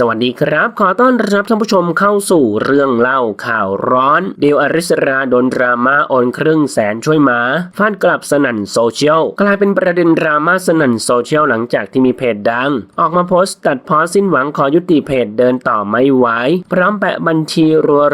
สวัสดีครับ ขอต้อนรับท่านผู้ชมเข้าสู่เรื่องเล่าข่าวร้อน เดียวอริสราโดนดราม่าโอนครึ่งแสนช่วยหมาฟาดกลับสนั่นโซเชียลกลายเป็นประเด็นดราม่าสนั่นโซเชียลหลังจากที่มีเพจดัง ออกมาโพสต์ตัดพอสิ้นหวังขอยุติเพจเดินต่อไม่ไหวพร้อมแปะบัญชี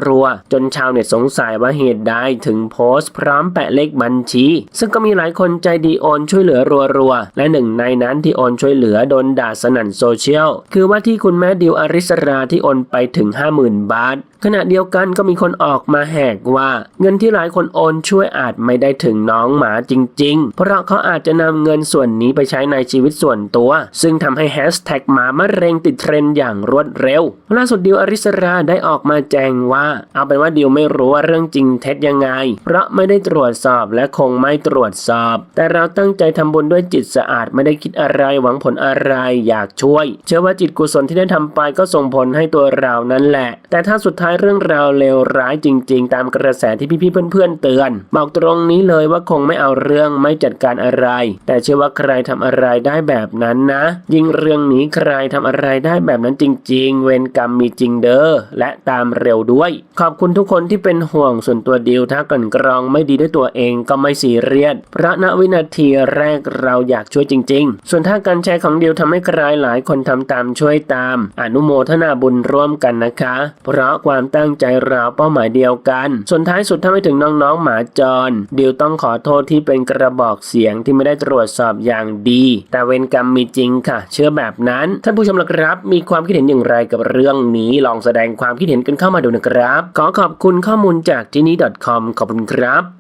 รัวๆ จนชาวเน็ตสงสัยว่าเหตุใดถึงโพสต์ พร้อมแปะเลขบัญชี ซึ่งก็มีหลายคนใจดีโอนช่วยเหลือรัวๆและหนึ่งในนั้นที่โอนช่วยเหลือโดนด่าสนั่นโซเชียลคือว่าที่คุณแม่ดิวอริสราที่โอนไปถึง 50,000 บาท ขณะเดียวกันก็มีคนออกมาแหกว่า เงินที่หลายคนโอนช่วยอาจไม่ได้ถึงน้องหมาจริง ๆ เพราะเขาอาจจะนำเงินส่วนนี้ไปใช้ในชีวิตส่วนตัว ซึ่งทำให้แฮชแท็กหมามะเร็งติดเทรนด์อย่างรวดเร็ว ล่าสุดดิวอริสราได้ออกมาแจ้งว่า เอาเป็นว่าดิวไม่รู้ว่าเรื่องจริงเท็จยังไง เพราะไม่ได้ตรวจสอบและคงไม่ตรวจสอบ แต่เราตั้งใจทำบุญด้วยจิตสะอาดไม่ได้คิดอะไรหวังผลอะไรอยากช่วย เชื่อว่าจิตกุศลที่ได้ทำไปก็ส่งผลให้ตัวเรานั่นแหละ แต่ถ้าสุดท้ายเรื่องราวเลวร้ายจริง ๆ ตามกระแสที่พี่ๆเพื่อนๆเตือน บอกตรงนี้เลยว่าคงไม่เอาเรื่องไม่จัดการอะไร แต่เชื่อว่าใครทำอะไรได้แบบนั้นนะ ยิ่งเรื่องนี้ใครทำอะไรได้แบบนั้นจริง ๆ เวรกรรมมีจริงเด้อและตามเร็วด้วย ขอบคุณทุกคนที่เป็นห่วงส่วนตัวดิวถ้ากันกรองไม่ดีด้วยตัวเองก็ไม่ซีเรียสพระณวินาทีแรกเราอยากช่วยจริง ๆ ส่วนถ้าการแชร์ของดิวทำให้ใครหลายคนทำตามช่วยตาม อนุโมทนาบุญร่วมกันนะคะ เพราะความตั้งใจราวเป้าหมายเดียวกัน ส่วนท้ายสุดถ้าไม่ถึงน้องๆหมาจร ดิวต้องขอโทษที่เป็นกระบอกเสียงที่ไม่ได้ตรวจสอบอย่างดี แต่เวรกรรมมีจริงค่ะ เชื่อแบบนั้น ท่านผู้ชมละครับ มีความคิดเห็นอย่างไรกับเรื่องนี้ ลองแสดงความคิดเห็นกันเข้ามาดูนะครับ ขอขอบคุณข้อมูลจากที่นี้ .com ขอบคุณครับ